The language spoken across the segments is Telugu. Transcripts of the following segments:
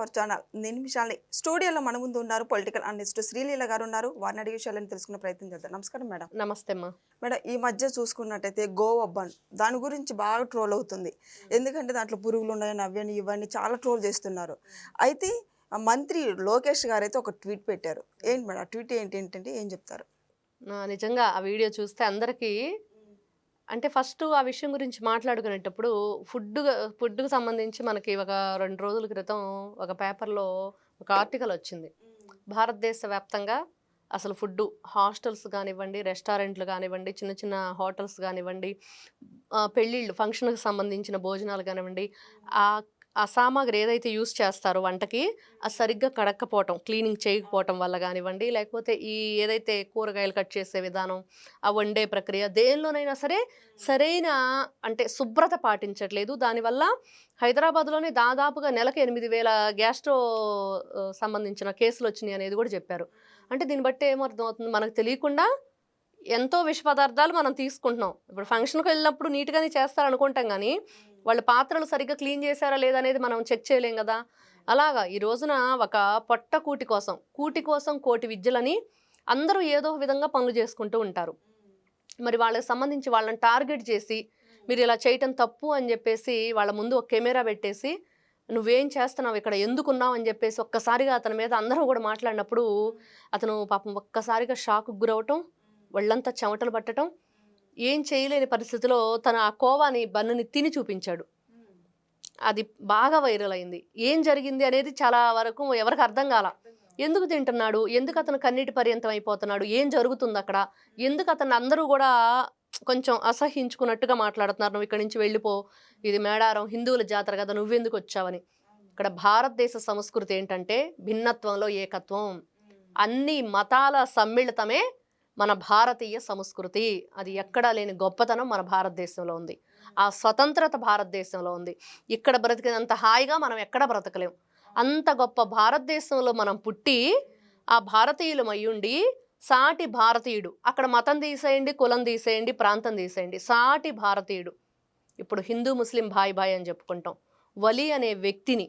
అవర్ ఛానల్ నేను నిమిషాలని స్టూడియోలో మన ముందు ఉన్నారు పొలిటికల్ అనలిస్ట్ శ్రీలీల గారు ఉన్నారు. వారిని అడిగే విషయాలను తెలుసుకునే ప్రయత్నం చేద్దాం. నమస్కారం మేడం. నమస్తే అమ్మా. మేడం ఈ మధ్య చూసుకున్నట్టయితే గోవా బన్ దాని గురించి బాగా ట్రోల్ అవుతుంది. ఎందుకంటే దాంట్లో పురుగులు ఉన్నాయని అవన్నీ ఇవన్నీ చాలా ట్రోల్ చేస్తున్నారు. అయితే మంత్రి లోకేష్ గారు అయితే ఒక ట్వీట్ పెట్టారు. ఏంటి మేడం? ఆ ట్వీట్ ఏంటి ఏంటంటే ఏం చెప్తారు? నా నిజంగా ఆ వీడియో చూస్తే అందరికీ అంటే ఫస్ట్ ఆ విషయం గురించి మాట్లాడుకునేటప్పుడు ఫుడ్ ఫుడ్కు సంబంధించి మనకి ఒక రెండు రోజుల క్రితం ఒక పేపర్లో ఒక ఆర్టికల్ వచ్చింది. భారతదేశ వ్యాప్తంగా అసలు ఫుడ్ హాస్టల్స్ కానివ్వండి రెస్టారెంట్లు కానివ్వండి చిన్న చిన్న హోటల్స్ కానివ్వండి పెళ్ళిళ్ళు ఫంక్షన్కి సంబంధించిన భోజనాలు కానివ్వండి ఆ ఆ సామాగ్రి ఏదైతే యూస్ చేస్తారో వంటకి అది సరిగ్గా కడక్కపోవటం క్లీనింగ్ చేయకపోవటం వల్ల కానివ్వండి లేకపోతే ఈ ఏదైతే కూరగాయలు కట్ చేసే విధానం ఆ వండే ప్రక్రియ దేనిలోనైనా సరే సరైన అంటే శుభ్రత పాటించట్లేదు. దానివల్ల హైదరాబాద్లోనే దాదాపుగా నెలకు ఎనిమిది వేల గ్యాస్ట్రో సంబంధించిన కేసులు వచ్చినాయి అనేది కూడా చెప్పారు. అంటే దీన్ని బట్టి ఏమర్థమవుతుంది? మనకు తెలియకుండా ఎంతో విష పదార్థాలు మనం తీసుకుంటున్నాం. ఇప్పుడు ఫంక్షన్కి వెళ్ళినప్పుడు నీట్గానే చేస్తారు అనుకుంటాం కానీ వాళ్ళ పాత్రలు సరిగ్గా క్లీన్ చేశారా లేదా అనేది మనం చెక్ చేయలేం కదా. అలాగా ఈ రోజున ఒక పొట్ట కూటి కోసం కూటి కోసం కోటి విద్యలని అందరూ ఏదో విధంగా పనులు చేసుకుంటూ ఉంటారు. మరి వాళ్ళకి సంబంధించి వాళ్ళని టార్గెట్ చేసి మీరు ఇలా చేయటం తప్పు అని చెప్పేసి వాళ్ళ ముందు ఒక కెమెరా పెట్టేసి నువ్వేం చేస్తున్నావు ఇక్కడ ఎందుకున్నావు అని చెప్పేసి ఒక్కసారిగా అతని మీద అందరూ కూడా మాట్లాడినప్పుడు అతను పాపం ఒక్కసారిగా షాక్కి గురవటం ఒళ్ళంతా చెమటలు పట్టడం ఏం చేయలేని పరిస్థితిలో తన ఆ కోవాని బన్నుని తిని చూపించాడు. అది బాగా వైరల్ అయింది. ఏం జరిగింది అనేది చాలా వరకు ఎవరికి అర్థం కాల. ఎందుకు తింటున్నాడు? ఎందుకు అతను కన్నీటి పర్యంతం అయిపోతున్నాడు? ఏం జరుగుతుంది అక్కడ? ఎందుకు అతను అందరూ కూడా కొంచెం అసహించుకున్నట్టుగా మాట్లాడుతున్నారు? నువ్వు ఇక్కడి నుంచి వెళ్ళిపో. ఇది మేడారం హిందువుల జాతర కదా నువ్వెందుకు వచ్చావని. ఇక్కడ భారతదేశ సంస్కృతి ఏంటంటే భిన్నత్వంలో ఏకత్వం. అన్ని మతాల సమ్మిళితమే మన భారతీయ సంస్కృతి. అది ఎక్కడా లేని గొప్పతనం మన భారతదేశంలో ఉంది. ఆ స్వతంత్రత భారతదేశంలో ఉంది. ఇక్కడ బ్రతికినంత హాయిగా మనం ఎక్కడ బ్రతకలేం. అంత గొప్ప భారతదేశంలో మనం పుట్టి ఆ భారతీయులం అయ్యుండి సాటి భారతీయుడు. అక్కడ మతం తీసేయండి కులం తీసేయండి ప్రాంతం తీసేయండి. సాటి భారతీయుడు. ఇప్పుడు హిందూ ముస్లిం భాయ్ భాయ్ అని చెప్పుకుంటాం. వలి అనే వ్యక్తిని.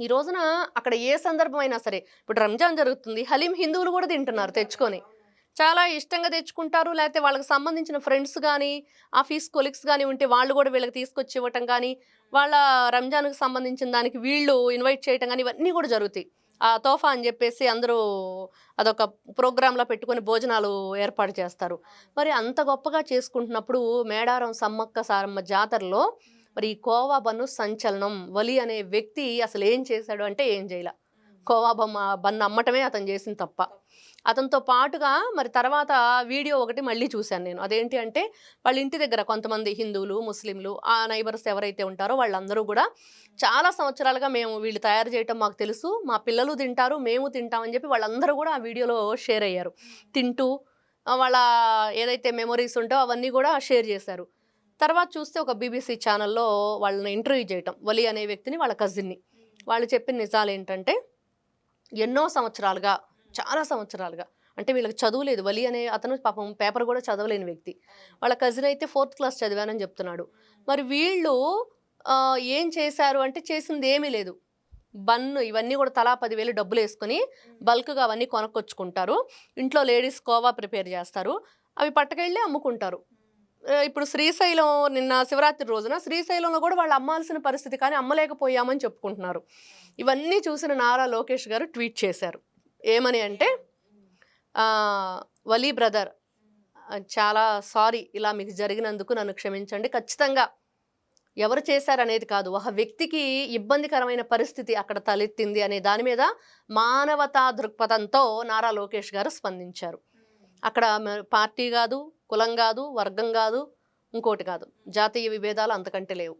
ఈ రోజున అక్కడ ఏ సందర్భం అయినా సరే ఇప్పుడు రంజాన్ జరుగుతుంది. హలీం హిందువులు కూడా తింటున్నారు తెచ్చుకొని. చాలా ఇష్టంగా తెచ్చుకుంటారు. లేకపోతే వాళ్ళకి సంబంధించిన ఫ్రెండ్స్ కానీ ఆఫీస్ కొలీగ్స్ కానీ ఉంటే వాళ్ళు కూడా వీళ్ళకి తీసుకొచ్చి ఇవ్వటం కానీ వాళ్ళ రంజాన్కి సంబంధించిన దానికి వీళ్ళు ఇన్వైట్ చేయటం కానీ ఇవన్నీ కూడా జరుగుతాయి. ఆ తోఫా అని చెప్పేసి అందరూ అదొక ప్రోగ్రాంలో పెట్టుకొని భోజనాలు ఏర్పాటు చేస్తారు. మరి అంత గొప్పగా చేసుకుంటున్నప్పుడు మేడారం సమ్మక్క సారమ్మ జాతరలో మరి ఈ కోవా బను సంచలనం వలి అనే వ్యక్తి అసలు ఏం చేశాడు అంటే ఏం చేయలే. కోవా బొమ్మ బన్ను అమ్మటమే అతను చేసిన తప్ప. అతనితో పాటుగా మరి తర్వాత వీడియో ఒకటి మళ్ళీ చూశాను నేను. అదేంటి అంటే వాళ్ళ ఇంటి దగ్గర కొంతమంది హిందువులు ముస్లింలు ఆ నైబర్స్ ఎవరైతే ఉంటారో వాళ్ళందరూ కూడా చాలా సంవత్సరాలుగా మేము వీళ్ళు తయారు చేయటం మాకు తెలుసు. మా పిల్లలు తింటారు మేము తింటామని చెప్పి వాళ్ళందరూ కూడా ఆ వీడియోలో షేర్ అయ్యారు. తింటూ వాళ్ళ ఏదైతే మెమొరీస్ ఉంటో అవన్నీ కూడా షేర్ చేశారు. తర్వాత చూస్తే ఒక బీబీసీ ఛానల్లో వాళ్ళని ఇంటర్వ్యూ చేయటం. వలి అనే వ్యక్తిని వాళ్ళ కజిన్ని. వాళ్ళు చెప్పిన నిజాలు ఏంటంటే ఎన్నో సంవత్సరాలుగా చాలా సంవత్సరాలుగా. అంటే వీళ్ళకి చదువు లేదు. వలి అనే అతను పాపం పేపర్ కూడా చదవలేని వ్యక్తి. వాళ్ళ కజిన్ అయితే ఫోర్త్ క్లాస్ చదివానని చెప్తున్నాడు. మరి వీళ్ళు ఏం చేశారు అంటే చేసింది ఏమీ లేదు. బన్ను ఇవన్నీ కూడా తలా పదివేలు డబ్బులు వేసుకొని బల్క్గా అవన్నీ కొనుక్కొచ్చుకుంటారు. ఇంట్లో లేడీస్ కోవా ప్రిపేర్ చేస్తారు. అవి పట్టుకెళ్ళి అమ్ముకుంటారు. ఇప్పుడు శ్రీశైలం నిన్న శివరాత్రి రోజున శ్రీశైలంలో కూడా వాళ్ళు అమ్మాల్సిన పరిస్థితి కానీ అమ్మలేకపోయామని చెప్పుకుంటున్నారు. ఇవన్నీ చూసిన నారా లోకేష్ గారు ట్వీట్ చేశారు. ఏమని అంటే వలీ బ్రదర్ చాలా సారీ ఇలా మీకు జరిగినందుకు నన్ను క్షమించండి. ఖచ్చితంగా ఎవరు చేశారనేది కాదు. ఒక వ్యక్తికి ఇబ్బందికరమైన పరిస్థితి అక్కడ తలెత్తింది అనే దాని మీద మానవతా దృక్పథంతో నారా లోకేష్ గారు స్పందించారు. అక్కడ పార్టీ కాదు కులం కాదు వర్గం కాదు ఇంకోటి కాదు. జాతీయ విభేదాలు అంతకంటే లేవు.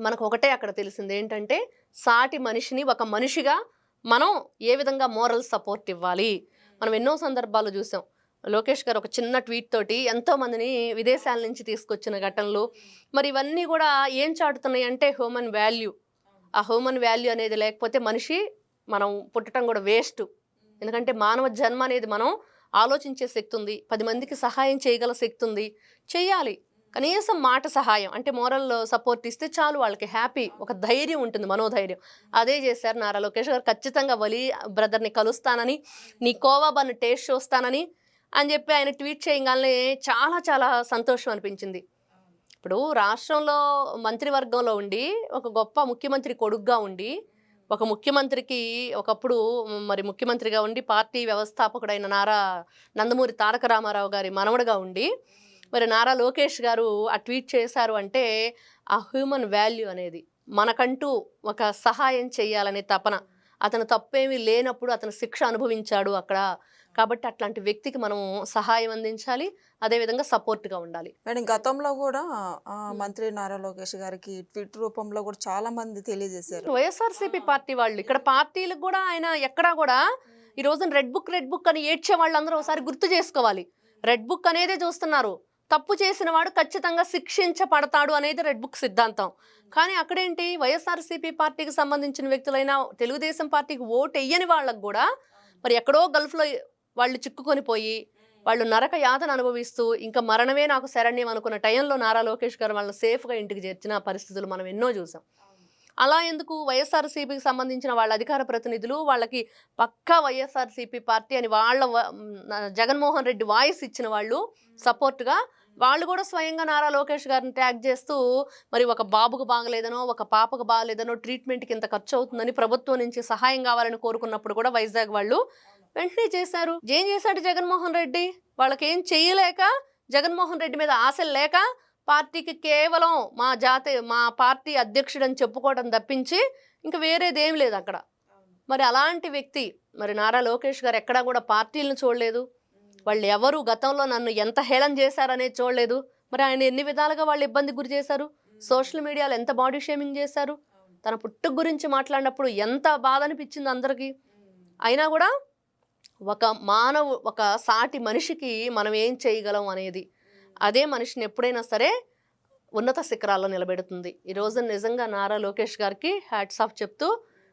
మనకు ఒకటే అక్కడ తెలిసింది ఏంటంటే సాటి మనిషిని ఒక మనిషిగా మనం ఏ విధంగా మోరల్ సపోర్ట్ ఇవ్వాలి? మనం ఎన్నో సందర్భాలు చూసాం. లోకేష్ గారు ఒక చిన్న ట్వీట్ తోటి ఎంతోమందిని విదేశాల నుంచి తీసుకొచ్చిన ఘటనలు. మరి ఇవన్నీ కూడా ఏం చాటుతున్నాయి అంటే హ్యూమన్ వాల్యూ ఆ హ్యూమన్ వాల్యూ అనేది లేకపోతే మనిషి మనం పుట్టడం కూడా వేస్ట్ ఎందుకంటే మానవ జన్మ అనేది మనం ఆలోచించే శక్తి ఉంది పది మందికి సహాయం చేయగల శక్తి ఉంది చేయాలి కనీసం మాట సహాయం అంటే మోరల్ సపోర్ట్ ఇస్తే చాలు వాళ్ళకి హ్యాపీ ఒక ధైర్యం ఉంటుంది మనోధైర్యం. అదే చేశారు నారా లోకేష్ గారు ఖచ్చితంగా వలి బ్రదర్ని కలుస్తానని నీ కోవా బన్ టేస్ట్ చూస్తానని అని చెప్పి ఆయన ట్వీట్ చేయగానే చాలా చాలా సంతోషం అనిపించింది. ఇప్పుడు రాష్ట్రంలో మంత్రివర్గంలో ఉండి ఒక గొప్ప ముఖ్యమంత్రి కొడుగ్గా ఉండి ఒక ముఖ్యమంత్రికి ఒకప్పుడు మరి ముఖ్యమంత్రిగా ఉండి పార్టీ వ్యవస్థాపకుడైన నారా నందమూరి తారక రామారావు గారి మనవడుగా ఉండి మరి నారా లోకేష్ గారు ఆ ట్వీట్ చేశారు అంటే ఆ హ్యూమన్ వాల్యూ అనేది మనకంటూ ఒక సహాయం చేయాలనే తపన. అతను తప్పేమీ లేనప్పుడు అతను శిక్ష అనుభవించాడు అక్కడ. కాబట్టి అట్లాంటి వ్యక్తికి మనం సహాయం అందించాలి. అదేవిధంగా సపోర్ట్గా ఉండాలి. మేడం గతంలో కూడా ఆ, మంత్రి నారా లోకేష్ గారికి ట్విట్ రూపంలో కూడా చాలా మంది తెలియజేశారు. వైఎస్ఆర్సీపీ పార్టీ వాళ్ళు ఇక్కడ పార్టీలకు కూడా ఆయన ఎక్కడా కూడా ఈ రోజున రెడ్ బుక్ రెడ్ బుక్ అని ఏడ్చే వాళ్ళందరూ ఒకసారి గుర్తు చేసుకోవాలి. రెడ్ బుక్ అనేదే చూస్తున్నారు. తప్పు చేసిన వాడు ఖచ్చితంగా శిక్షించబడతాడు అనేది రెడ్ బుక్ సిద్ధాంతం. కానీ అక్కడేంటి? వైఎస్ఆర్సీపీ పార్టీకి సంబంధించిన వ్యక్తులైన తెలుగుదేశం పార్టీకి ఓటు వేయని వాళ్ళకు కూడా మరి ఎక్కడో గల్ఫ్లో వాళ్ళు చిక్కుకొని పోయి వాళ్ళు నరక యాతన అనుభవిస్తూ ఇంకా మరణమే నాకు శరణ్యం అనుకున్న టైంలో నారా లోకేష్ గారు వాళ్ళని సేఫ్గా ఇంటికి చేర్చిన పరిస్థితులు మనం ఎన్నో చూసాం. అలా ఎందుకు వైఎస్ఆర్సీపీకి సంబంధించిన వాళ్ళ అధికార ప్రతినిధులు వాళ్ళకి పక్కా వైఎస్ఆర్సీపీ పార్టీ అని వాళ్ళ జగన్మోహన్ రెడ్డి వాయిస్ ఇచ్చిన వాళ్ళు సపోర్ట్గా వాళ్ళు కూడా స్వయంగా నారా లోకేష్ గారిని ట్యాగ్ చేస్తూ మరి ఒక బాబుకు బాగలేదనో ఒక పాపకు బాగలేదనో ట్రీట్మెంట్కి ఇంత ఖర్చు అవుతుందని ప్రభుత్వం నుంచి సహాయం కావాలని కోరుకున్నప్పుడు కూడా వైజాగ్ వాళ్ళు వెంటనే చేశారు. ఏం చేశాడు జగన్మోహన్ రెడ్డి? వాళ్ళకేం చేయలేక జగన్మోహన్ రెడ్డి మీద ఆశలు లేక పార్టీకి కేవలం మా జాతి మా పార్టీ అధ్యక్షుడు అని చెప్పుకోవడం తప్పించి ఇంకా వేరేదేం లేదు అక్కడ. మరి అలాంటి వ్యక్తి మరి నారా లోకేష్ గారు ఎక్కడా కూడా పార్టీలను చూడలేదు. వాళ్ళు ఎవరు గతంలో నన్ను ఎంత హేళన చేశారనేది చూడలేదు. మరి ఆయన ఎన్ని విధాలుగా వాళ్ళు ఇబ్బంది గురి చేశారు? సోషల్ మీడియాలో ఎంత బాడీ షేమింగ్ చేశారు? తన పుట్టుకు గురించి మాట్లాడినప్పుడు ఎంత బాధ అనిపించింది అందరికీ? అయినా కూడా ఒక మానవు ఒక సాటి మనిషికి మనం ఏం చేయగలం అనేది. అదే మనిషిని ఎప్పుడైనా సరే ఉన్నత శిఖరాల్లో నిలబెడుతుంది. ఈరోజు నిజంగా నారా లోకేష్ గారికి హ్యాట్స్ ఆఫ్ చెప్తూ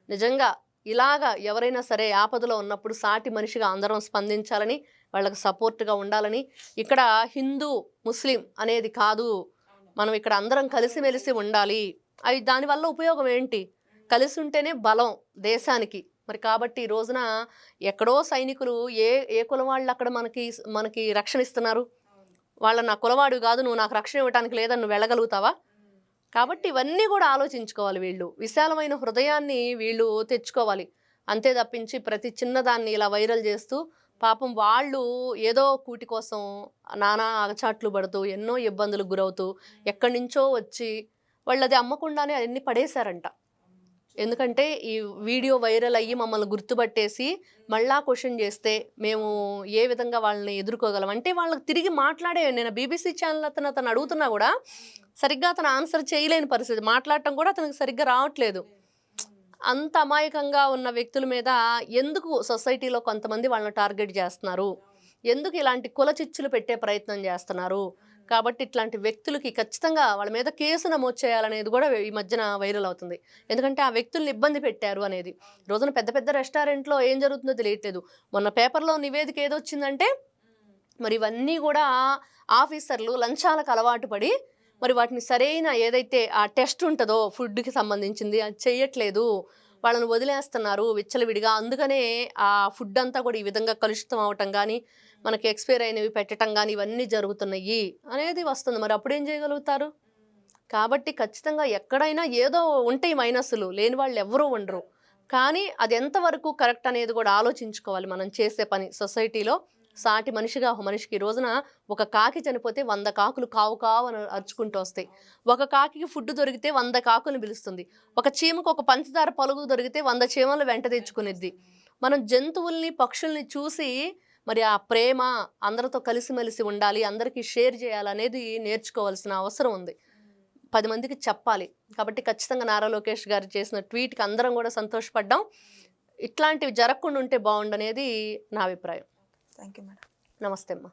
నిజంగా ఇలాగా ఎవరైనా సరే ఆపదలో ఉన్నప్పుడు సాటి మనిషిగా అందరం స్పందించాలని వాళ్ళకి సపోర్ట్గా ఉండాలని ఇక్కడ హిందూ ముస్లిం అనేది కాదు. మనం ఇక్కడ అందరం కలిసిమెలిసి ఉండాలి. అవి దానివల్ల ఉపయోగం ఏంటి? కలిసి ఉంటేనే బలం దేశానికి. మరి కాబట్టి ఈ రోజున ఎక్కడో సైనికులు ఏ ఏ కులం వాళ్ళు అక్కడ మనకి మనకి రక్షణ ఇస్తున్నారు? వాళ్ళ నా కులవాడు కాదు నువ్వు నాకు రక్షణ ఇవ్వడానికి లేదని నువ్వు వెళ్ళగలుగుతావా? కాబట్టి ఇవన్నీ కూడా ఆలోచించుకోవాలి వీళ్ళు. విశాలమైన హృదయాన్ని వీళ్ళు తెచ్చుకోవాలి. అంతే తప్పించి ప్రతి చిన్నదాన్ని ఇలా వైరల్ చేస్తూ పాపం వాళ్ళు ఏదో కూటి కోసం నానా అగచాట్లు పడుతూ ఎన్నో ఇబ్బందులకు గురవుతూ ఎక్కడి నుంచో వచ్చి వాళ్ళు అది అమ్మకుండానే అవన్నీ పడేశారంట. ఎందుకంటే ఈ వీడియో వైరల్ అయ్యి మమ్మల్ని గుర్తుపట్టేసి మళ్ళా క్వశ్చన్ చేస్తే మేము ఏ విధంగా వాళ్ళని ఎదుర్కోగలం? అంటే వాళ్ళకి తిరిగి మాట్లాడే నేను బీబీసీ ఛానల్ అతను అతను అడుగుతున్నా కూడా సరిగ్గా అతను ఆన్సర్ చేయలేని పరిస్థితి. మాట్లాడటం కూడా అతనికి సరిగ్గా రావట్లేదు. అంత అమాయకంగా ఉన్న వ్యక్తుల మీద ఎందుకు సొసైటీలో కొంతమంది వాళ్ళని టార్గెట్ చేస్తున్నారు? ఎందుకు ఇలాంటి కుల చిచ్చులు పెట్టే ప్రయత్నం చేస్తున్నారు? కాబట్టి ఇట్లాంటి వ్యక్తులకి ఖచ్చితంగా వాళ్ళ మీద కేసు నమోదు చేయాలనేది కూడా ఈ మధ్యన వైరల్ అవుతుంది. ఎందుకంటే ఆ వ్యక్తుల్ని ఇబ్బంది పెట్టారు అనేది. రోజున పెద్ద పెద్ద రెస్టారెంట్లో ఏం జరుగుతుందో తెలియట్లేదు. మొన్న పేపర్లో నివేదిక ఏదొచ్చిందంటే మరి ఇవన్నీ కూడా ఆఫీసర్లు లంచాలకు అలవాటు పడి మరి వాటిని సరైన ఏదైతే ఆ టెస్ట్ ఉంటుందో ఫుడ్కి సంబంధించింది అది చేయట్లేదు వాళ్ళని వదిలేస్తున్నారు విచ్చలవిడిగా. అందుకనే ఆ ఫుడ్ అంతా కూడా ఈ విధంగా కలుషితం అవటం కానీ మనకి ఎక్స్పైర్ అయినవి పెట్టడం కానీ ఇవన్నీ జరుగుతున్నాయి అనేది వస్తుంది. మరి అప్పుడు ఏం చేయగలుగుతారు? కాబట్టి ఖచ్చితంగా ఎక్కడైనా ఏదో ఉంటాయి మైనస్లు లేని వాళ్ళు ఎవరూ ఉండరు. కానీ అది ఎంతవరకు కరెక్ట్ అనేది కూడా ఆలోచించుకోవాలి మనం చేసే పని. సొసైటీలో సాటి మనిషిగా ఒక మనిషికి ఈ రోజున ఒక కాకి చనిపోతే వంద కాకులు కావు కావు అని అరుచుకుంటూ వస్తాయి. ఒక కాకి ఫుడ్ దొరికితే వంద కాకులను పిలుస్తుంది. ఒక చీమకు ఒక పంచదార పలుగు దొరికితే వంద చీమలు వెంట తెచ్చుకునేది మనం జంతువుల్ని పక్షుల్ని చూసి మరి ఆ ప్రేమ అందరితో కలిసిమెలిసి ఉండాలి అందరికీ షేర్ చేయాలనేది నేర్చుకోవాల్సిన అవసరం ఉంది. పది మందికి చెప్పాలి. కాబట్టి ఖచ్చితంగా నారా లోకేష్ గారు చేసిన ట్వీట్కి అందరం కూడా సంతోషపడ్డాం. ఇట్లాంటివి జరగకుండా ఉంటే బాగుండనేది నా అభిప్రాయం. థ్యాంక్ యూ మేడం నమస్తే అమ్మా.